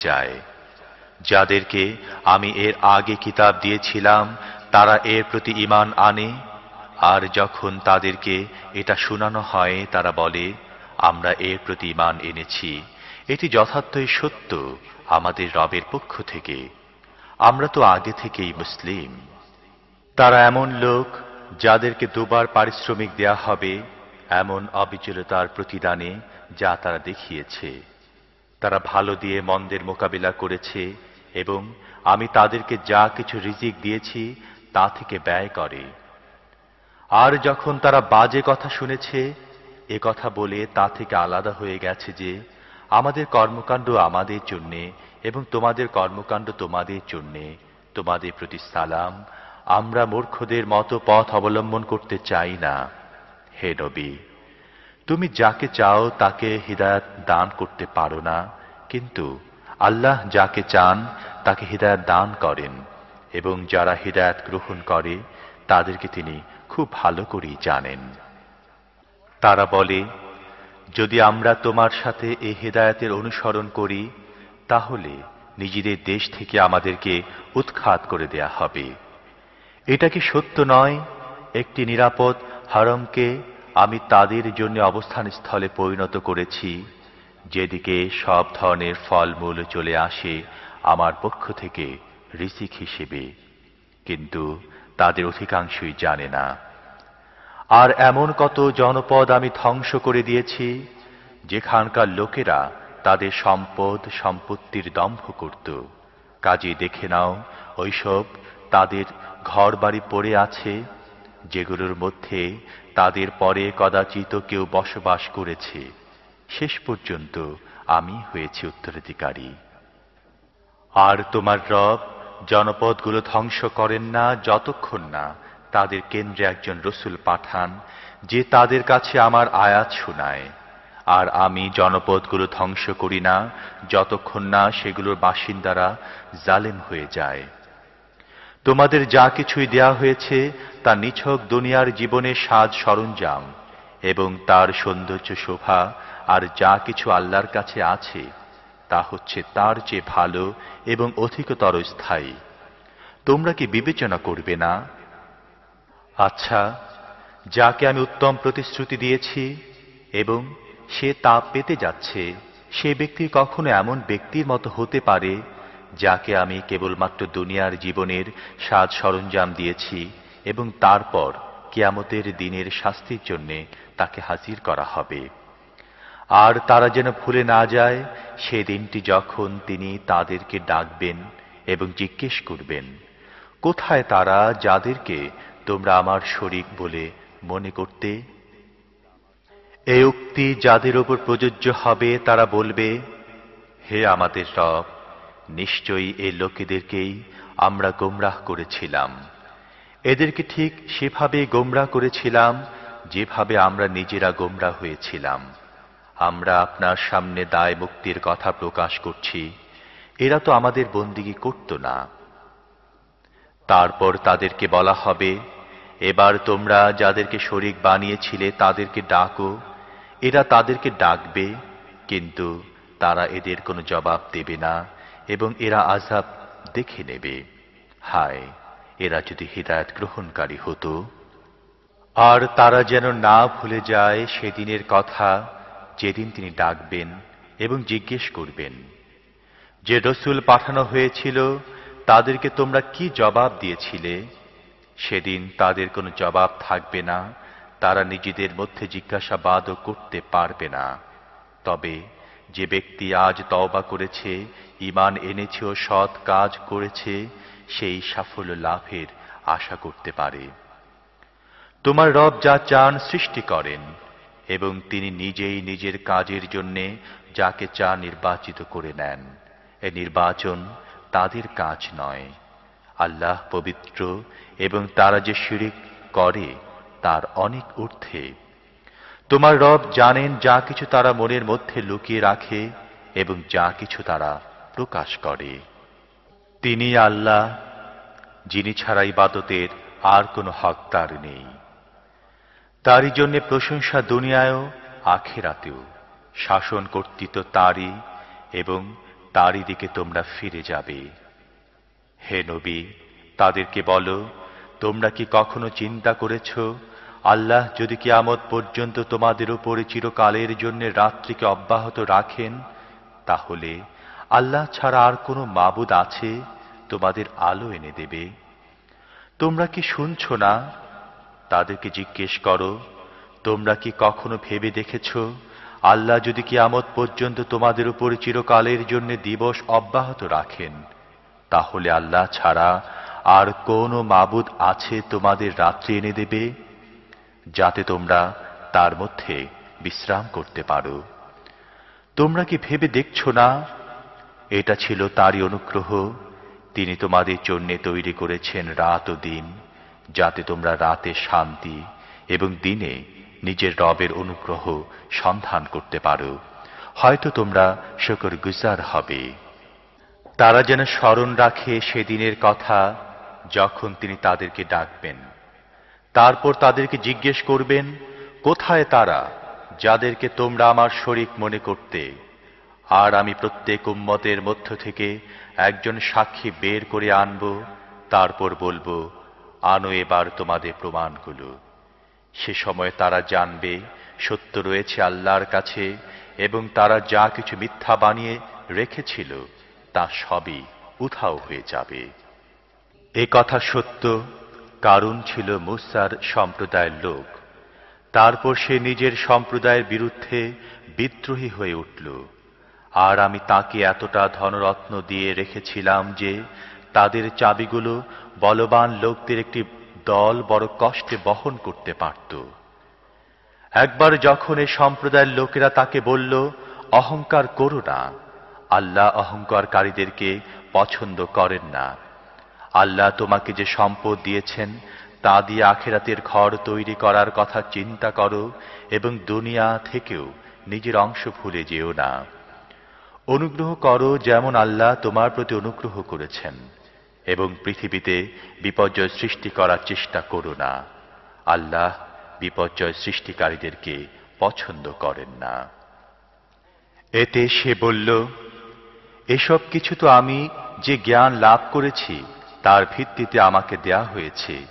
যায়। যাদেরকে আমি এর আগে কিতাব দিয়েছিলাম, তারা এর প্রতি ঈমান আনে, আর যখন তাদেরকে এটা শোনানো হয়, তারা বলে, আমরা এর প্রতি ঈমান এনেছি। এটি যথার্থই সত্য আমাদের রবের পক্ষ থেকে। আমরা তো আগে থেকেই মুসলিম। তারা এমন লোক যাদেরকে দুবার পারিশ্রমিক দেয়া হবে, এমন অবিচলতার প্রতিদানে যা তারা দেখিয়েছে। তারা ভালো দিয়ে মন্দের মোকাবিলা করেছে এবং আমি তাদেরকে যা কিছু রিজিক দিয়েছি তা থেকে ব্যয় করে। আর যখন তারা বাজে কথা শুনেছে, এ কথা বলে তা থেকে আলাদা হয়ে গেছে যে, আমাদের কর্মকাণ্ড আমাদের জন্যে এবং তোমাদের কর্মকাণ্ড তোমাদের জন্যে। তোমাদের প্রতি সালাম, আমরা মূর্খদের মতো পথ অবলম্বন করতে চাই না। হে নবী! তুমি যাকে চাও তাকে হৃদায়ত দান করতে পারো না, কিন্তু আল্লাহ যাকে চান তাকে হৃদায়ত দান করেন, এবং যারা হৃদায়ত গ্রহণ করে, তাদেরকে তিনি খুব ভালো করেই জানেন। তারা বলে, যদি আমরা তোমার সাথে এই হৃদায়তের অনুসরণ করি, তাহলে নিজেদের দেশ থেকে আমাদেরকে উৎখাত করে দেয়া হবে। এটা কি সত্য নয়? একটি নিরাপদ হারমকে আমি তাদের জন্য অবস্থান স্থলে পরিণত করেছি, যেদিকে সব ধরনের ফলমূল চলে আসে আমার পক্ষ থেকে ঋষিক হিসেবে। কিন্তু তাদের অধিকাংশই জানে না। আর এমন কত জনপদ আমি ধ্বংস করে দিয়েছি, যেখানকার লোকেরা তাদের সম্পদ সম্পত্তির দম্ভ করত। কাজে দেখে নাও, ওইসব তাদের ঘর বাড়ি পড়ে আছে, যেগুলোর মধ্যে তাদের পরে কদাচিত কেউ বসবাস করেছে। শেষ পর্যন্ত আমি হয়েছি উত্তরাধিকারী। আর তোমার রব জনপদগুলো ধ্বংস করেন না, যতক্ষণ না তাদের কেন্দ্রে একজন রসুল পাঠান, যে তাদের কাছে আমার আয়াত শোনায়। আর আমি জনপদগুলো ধ্বংস করি না, যতক্ষণ না সেগুলোর বাসিন্দারা জালেম হয়ে যায়। তোমাদের যা কিছুই দেয়া হয়েছে তা নিছক দুনিয়ার জীবনে সাজ সরঞ্জাম এবং তার সৌন্দর্য শোভা আর যা কিছু আল্লাহর কাছে আছে, তা হচ্ছে তার চেয়ে ভালো এবং অধিকতর স্থায়ী। তোমরা কি বিবেচনা করবে না? আচ্ছা যাকে আমি উত্তম প্রতিশ্রুতি দিয়েছি এবং সে তা পেতে যাচ্ছে, সে ব্যক্তি কখনো এমন ব্যক্তির মতো হতে পারে যাকে আমি কেবলমাত্র দুনিয়ার জীবনের সাজ সরঞ্জাম দিয়েছি এবং তারপর কিয়ামতের দিনের শাস্তির জন্যে তাকে হাজির করা হবে। আর তারা যেন ভুলে না যায়, সে দিনটি যখন তিনি তাদেরকে ডাকবেন এবং জিজ্ঞেস করবেন, কোথায় তারা যাদেরকে তোমরা আমার শরিক বলে মনে করতে? এই উক্তি যাদের ওপর প্রযোজ্য হবে তারা বলবে, হে আমাদের রব নিশ্চয়ই এই লোকেদেরকেই আমরা গোমরাহ করেছিলাম। এদেরকে ঠিক সেভাবে গোমরাহ করেছিলাম যেভাবে আমরা নিজেরা গোমরা হয়েছিলাম। আমরা আপনার সামনে দায় মুক্তির কথা প্রকাশ করছি। এরা তো আমাদের বন্দিগি করত না। তারপর তাদেরকে বলা হবে, এবার তোমরা যাদেরকে শরিক বানিয়েছিলে তাদেরকে ডাকো। এরা তাদেরকে ডাকবে, কিন্তু তারা এদের কোনো জবাব দেবে না। এবং এরা আজাব দেখে নেবে। হায়, এরা যদি হৃদায়ত গ্রহণকারী হতো? আর তারা যেন না ভুলে যায় সেদিনের কথা যেদিন তিনি ডাকবেন এবং জিজ্ঞেস করবেন, যে রসুল পাঠানো হয়েছিল, তাদেরকে তোমরা কি জবাব দিয়েছিলে? সেদিন তাদের কোনো জবাব থাকবে না, তারা নিজেদের মধ্যে জিজ্ঞাসাবাদও করতে পারবে না। তবে যে ব্যক্তি আজ তওবা করেছে ইমান এনেছে ও সৎ কাজ করেছে, সেই সাফল্য লাভের আশা করতে পারে। তোমার রব যা চান সৃষ্টি করেন, এবং তিনি নিজেই নিজের কাজের জন্যে যাকে চা নির্বাচিত করে নেন। এ নির্বাচন তাদের কাজ নয়। আল্লাহ পবিত্র এবং তারা যে শিরিক করে, তার অনেক ঊর্ধ্বে। তোমার রব জানেন যা কিছু তারা মনের মধ্যে লুকিয়ে রাখে এবং যা কিছু তারা প্রকাশ করে। তিনি আল্লাহ, যিনি ছাড়া ইবাদতের আর কোনো হকদার নেই। তারই জন্যে প্রশংসা দুনিয়ায়ও, আখেরাতেও। শাসন কর্তৃত্ব তারই এবং তারই দিকে তোমরা ফিরে যাবে। হে নবী, তাদেরকে বলো, তোমরা কি কখনো চিন্তা করেছ আল্লাহ যদি কিয়ামত পর্যন্ত তোমাদের উপরে চিরকালের জন্য রাত্রিকে অব্যাহত রাখেন, তাহলে আল্লাহ ছাড়া আর কোনো মাবুদ আছে? তোমাদের আলো এনে দেবে। তোমরা কি শুনছ না? তাদেরকে জিজ্ঞেস করো, তোমরা কি কখনো ভেবে দেখেছ, আল্লাহ যদি কিয়ামত পর্যন্ত তোমাদের উপর চিরকালের জন্য দিবস অব্যাহত রাখেন, তাহলে আল্লাহ ছাড়া আর কোন মাবুদ আছে তোমাদের রাত্রি এনে দেবে? যাতে তোমরা তার মধ্যে বিশ্রাম করতে পারো। তোমরা কি ভেবে দেখছ না? এটা ছিল তারই অনুগ্রহ। তিনি তোমাদের জন্য তৈরি করেছেন রাত ও দিন, যাতে তোমরা রাতে শান্তি এবং দিনে নিজের রবের অনুগ্রহ সন্ধান করতে পারো। হয়তো তোমরা শকর গুজার হবে। তারা যেন স্মরণ রাখে সেদিনের কথা যখন তিনি তাদেরকে ডাকবেন। তারপর তাদেরকে জিজ্ঞেস করবেন, কোথায় তারা যাদেরকে তোমরা আমার শরিক মনে করতে? আর আমি প্রত্যেক উম্মতের মধ্য থেকে একজন সাক্ষী বের করে আনব, তারপর বলব, আনো এবার তোমাদের প্রমাণগুলো। সে সময় তারা জানবে, সত্য রয়েছে আল্লাহর কাছে, এবং তারা যা কিছু মিথ্যা বানিয়ে রেখেছিল, তা সবই উধাও হয়ে যাবে। এ কথা সত্য কারণ ছিল মুসার সম্প্রদায়ের লোক। তারপর সে নিজের সম্প্রদায়ের বিরুদ্ধে বিদ্রোহী হয়ে উঠল। আর আমি তাকে এতটা ধনরত্ন দিয়ে রেখেছিলাম যে তাদের চাবিগুলো বলবান লোকদের একটি দল বড় কষ্টে বহন করতে পারত। একবার যখন এ সম্প্রদায়ের লোকেরা তাকে বলল, অহংকার করো না। আল্লাহ অহংকারকারীদেরকে পছন্দ করেন না। আল্লাহ তোমাকে যে সম্পদ দিয়েছেন, তা দিয়ে আখেরাতের ঘর তৈরি করার কথা চিন্তা করো এবং দুনিয়া থেকেও নিজের অংশ ভুলে যেও না। অনুগ্রহ করো যেমন আল্লাহ তোমার প্রতি অনুগ্রহ করেছেন, এবং পৃথিবীতে বিপর্যয় সৃষ্টি করার চেষ্টা করো না। আল্লাহ বিপর্যয় সৃষ্টিকারীদেরকে পছন্দ করেন না। এতে সে বলল, এসব কিছু তো আমি যে জ্ঞান লাভ করেছি তার ভিত্তিতে আমাকে দেয়া হয়েছে।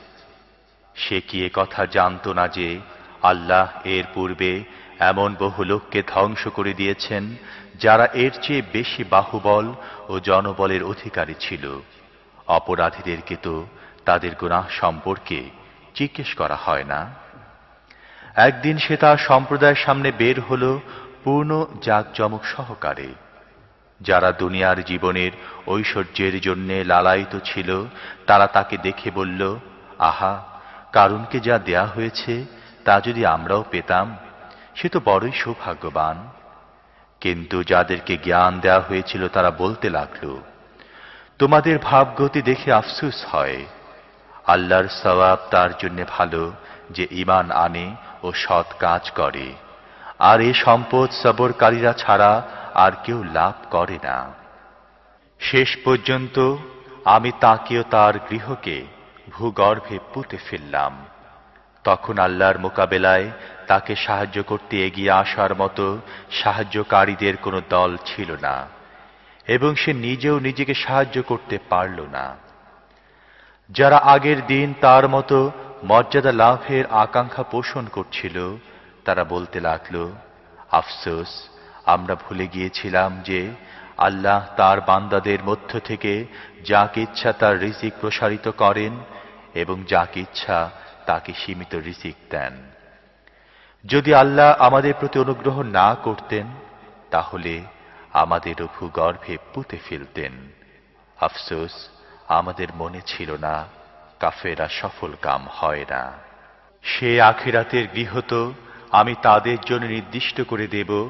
সে কি এ কথা জানত না যে আল্লাহ এর পূর্বে এমন বহু লোককে ধ্বংস করে দিয়েছেন, যারা এর চেয়ে বেশি বাহুবল ও জনবলের অধিকারী ছিল। অপরাধীদেরকে তো তাদের গুনাহ সম্পর্কে জিজ্ঞেস করা হয় না। একদিন সে তার সম্প্রদায়ের সামনে বের হল, পূর্ণ জাকজমক সহকারে। যারা দুনিয়ার জীবনের ঐশ্বর্যের জন্য লালায়িত ছিল, তারা তাকে দেখে বলল, আহা, কারুনকে যা দেয়া হয়েছে, তা যদি আমরাও পেতাম, সে তো বড়ই সৌভাগ্যবান। কিন্তু যাদেরকে জ্ঞান দেয়া হয়েছিল, তারা বলতে লাগল, তোমাদের ভাবগতি দেখে আফসুস হয়। আল্লাহর সওয়াব তার জন্য ভালো যে ইমান আনে ও সৎ কাজ করে। আর এ সম্পদ সবরকারীরা ছাড়া আর কেউ লাভ করে না। শেষ পর্যন্ত আমি তাকেও তার গৃহকে ভূগর্ভে পুঁতে ফেললাম। তখন আল্লাহর মোকাবেলায় তাকে সাহায্য করতে এগিয়ে আসার মতো সাহায্যকারীদের কোনো দল ছিল না, এবং সে নিজেও নিজেকে সাহায্য করতে পারল না। যারা আগের দিন তার মতো মর্যাদা লাভের আকাঙ্ক্ষা পোষণ করছিল, তারা বলতে লাগল, আফসোস আমরা ভুলে গিয়েছিলাম যে আল্লাহ তার বান্দাদের মধ্য থেকে যাকে ইচ্ছা তার রিজিক প্রসারিত করেন এবং যাকে ইচ্ছা তাকে সীমিত রিজিক দেন। যদি আল্লাহ আমাদের প্রতি অনুগ্রহ না করতেন, তাহলে আমাদের ভূগর্ভে পুঁতে ফেলতেন। আফসোস, আমাদের মনে ছিল না কাফেরা সফল কাম হয় না। সে আখিরাতের গৃহত আমি তাদের জন্য নির্দিষ্ট করে দেব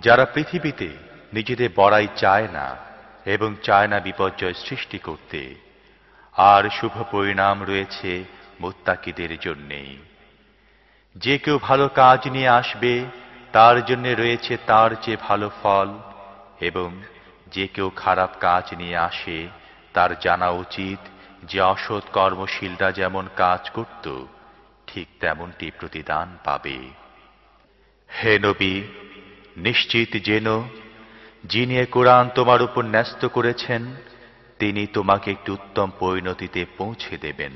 যারা পৃথিবীতে নিজেদের বড়াই চায় না এবং চায় না বিপর্যয় সৃষ্টি করতে, আর শুভ পরিণাম রয়েছে মোত্তাকিদের জন্যেই। যে কেউ ভালো কাজ নিয়ে আসবে, তার জন্য রয়েছে তার চেয়ে ভালো ফল, এবং যে কেউ খারাপ কাজ নিয়ে আসে, তার জানা উচিত যে অসৎ কর্মশীলরা যেমন কাজ করত, ঠিক তেমনটি প্রতিদান পাবে। হে নবী নিশ্চিত যেন যিনি কোরআন তোমার উপর ন্যস্ত করেছেন, তিনি তোমাকে একটি উত্তম পরিণতিতে পৌঁছে দেবেন।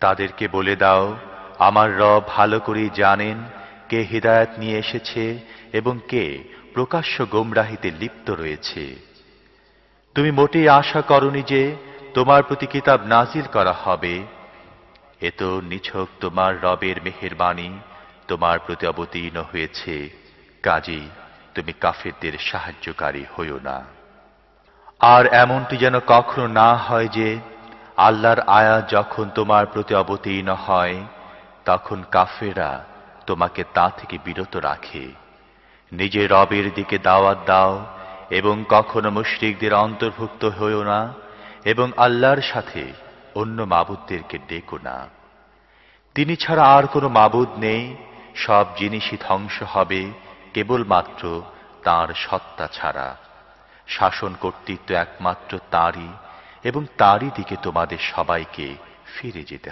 তাদেরকে বলে দাও, আমার রব ভালো করেই জানেন কে হৃদায়ত নিয়ে এসেছে এবং কে প্রকাশ্য গোমরাহিতে লিপ্ত রয়েছে। তুমি মোটেই আশা করনি যে তোমার প্রতি কিতাব নাজিল করা হবে। এ তো নিছক তোমার রবের মেহেরবাণী তোমার প্রতি অবতীর্ণ হয়েছে। কাজেই তুমি কাফেরদের সাহায্যকারী হইও না। আর এমনটি যেন কখনো না হয় যে, আল্লাহর আয়া যখন তোমার প্রতি অবতীর্ণ হয়, তখন কাফেরা তোমাকে তা থেকে বিরত রাখে। নিজে রবের দিকে দাওয়াত দাও এবং কখনো মুশরিকদের অন্তর্ভুক্ত হইও না এবং আল্লাহর সাথে অন্য মাবুদদেরকে ডেকো না। তিনি ছাড়া আর কোনো মাবুদ নেই, সব জিনিসই ধ্বংস হবে কেবলমাত্র তার সত্তা ছাড়া। শাসন কর্তৃত্ব একমাত্র তারই এবং তারই দিকে তোমাদের সবাইকে ফিরে যেতে